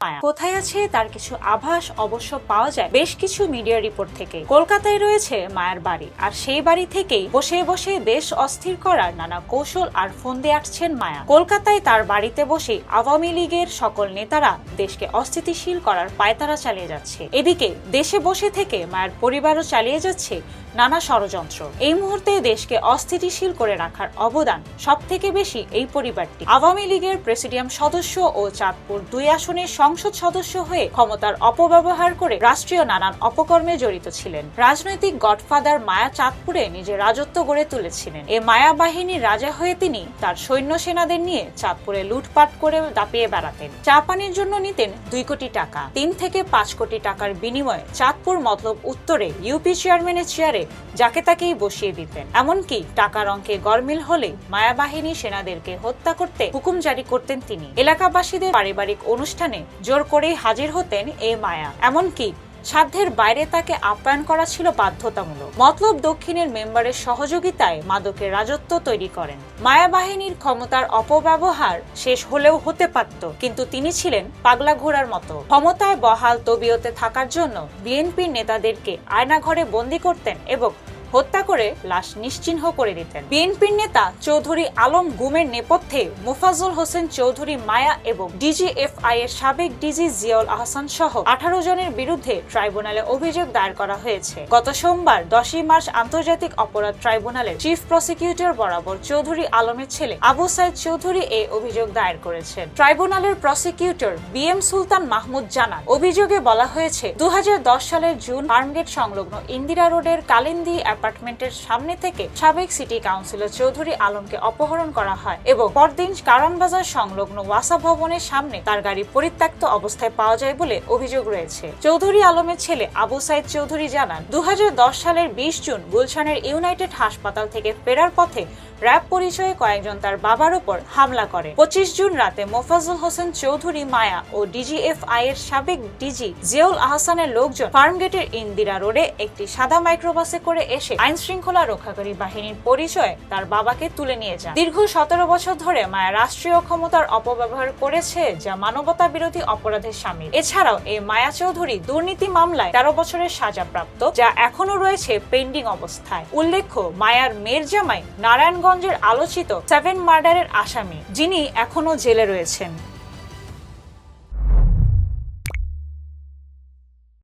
কোথায় আছে তার কিছু আভাস অবশ্য পাওয়া যায় বেশ কিছু মিডিয়া রিপোর্ট থেকে। কলকাতায় রয়েছে মায়ার বাড়ি, আর সেই বাড়ি থেকেই বসে বসে দেশ অস্থির করার নানা কৌশল আর ফন্দি আটছেন মায়া। কলকাতায় তার বাড়িতে বসে আওয়ামী লীগের সকল নেতারা দেশকে অস্থিতিশীল করার পায়তারা চালিয়ে যাচ্ছে। এদিকে দেশে বসে থেকে মায়ের পরিবারও চালিয়ে যাচ্ছে নানা ষড়যন্ত্র। এই মুহূর্তে দেশকে অস্থিতিশীল করে রাখার অবদান সব থেকে বেশি এই পরিবারটি। আওয়ামী লীগের প্রেসিডিয়াম সদস্য ও চাঁদপুর দুই আসনের সংসদ সদস্য হয়ে ক্ষমতার অপব্যবহার করে রাষ্ট্রীয় নানান অপকর্মে জড়িত ছিলেন। রাজনৈতিক গডফাদার মায়া চাঁদপুরে নিজের রাজত্ব গড়ে তুলেছিলেন। এ মায়া বাহিনীর রাজা হয়ে তিনি তার সৈন্য সেনাদের নিয়ে চাঁদপুরে লুটপাট করে দাপিয়ে বেড়াতেন। চা পানির জন্য নিতেন দুই কোটি টাকা। তিন থেকে পাঁচ কোটি টাকার বিনিময়ে চাঁদপুর মতলব উত্তরে ইউপি চেয়ারম্যানের চেয়ারে যাকে তাকেই বসিয়ে দিতেন। এমনকি টাকার অঙ্কে গরমিল হলে মায়াবাহিনী সেনাদেরকে হত্যা করতে হুকুম জারি করতেন তিনি। এলাকাবাসীদের পারিবারিক অনুষ্ঠানে জোর করেই হাজির হতেন এ মায়া। এমনকি সাধ্যের বাইরে তাকে আপ্যায়ন করা ছিল বাধ্যতামূলক। মতলব দক্ষিণের মেম্বারের সহযোগিতায় মাদকের রাজত্ব তৈরি করেন। মায়া বাহিনীর ক্ষমতার অপব্যবহার শেষ হলেও হতে পারত, কিন্তু তিনি ছিলেন পাগলা ঘোড়ার মতো। ক্ষমতায় বহাল তবিয়তে থাকার জন্য বিএনপির নেতাদেরকে আয়নাঘরে বন্দি করতেন এবং হত্যা করে লাশ নিশ্চিহ্ন করে দিতেন। বিএনপির নেতা চৌধুরী আলম গুমের নেপথ্যে মুফাজুল হোসেন চৌধুরী মায়া এবং ডিজিএফআই এর সাবেক ডিজি জিয়াউল আহসান সহ আঠারো জনের বিরুদ্ধে ট্রাইব্যুনালে অভিযোগ দায়ের করা হয়েছে। গত সোমবার দশই মার্চ আন্তর্জাতিক অপরাধ ট্রাইব্যুনালের চিফ প্রসিকিউটর বরাবর চৌধুরী আলমের ছেলে আবু সাইদ চৌধুরী এই অভিযোগ দায়ের করেছেন। ট্রাইব্যুনালের prosecutor B M Sultan Mahmud জানান, অভিযোগে বলা হয়েছে দু হাজার দশ সালের জুন ফার্মগেট সংলগ্ন ইন্দিরা রোডের কালিন্দি অ্যাপার্টমেন্টের সামনে থেকে সাবেক সিটি কাউন্সিলর চৌধুরী আলমকে অপহরণ করা হয় এবং পরদিন কারণবাজার সংলগ্ন ওয়াসা ভবনের সামনে তার গাড়ি পরিত্যক্ত অবস্থায় পাওয়া যায় বলে অভিযোগ রয়েছে। চৌধুরী আলমের ছেলে আবু সাইদ চৌধুরী জানান দু সালের বিশ জুন গুলশানের ইউনাইটেড হাসপাতাল থেকে ফেরার পথে র্যাব পরিচয়ে কয়েকজন তার বাবার উপর হামলা করে। পঁচিশ জুন রাতে মোফাজুল হোসেন চৌধুরী মায়া ও ডিজিএফআই এর সাবেক ডিজি জিয়াউল আহসানের লোকজন ফার্মগেটের ইন্দিরা রোডে একটি সাদা মাইক্রোবাসে করে এসে আইন শৃঙ্খলা রক্ষাকারী বাহিনীর পরিচয়ে তার বাবাকে তুলে নিয়ে যান। দীর্ঘ সতেরো বছর ধরে মায়া রাষ্ট্রীয় ক্ষমতার অপব্যবহার করেছে যা মানবতা বিরোধী অপরাধের সামিল। এছাড়াও এই মায়া চৌধুরী দুর্নীতি মামলায় তেরো বছরের সাজাপ্রাপ্ত, যা এখনও রয়েছে পেন্ডিং অবস্থায়। উল্লেখ্য, মায়ার মেয়ের জামাই নারায়ণগঞ্জের আলোচিত সেভেন মার্ডারের আসামি, যিনি এখনও জেলে রয়েছেন।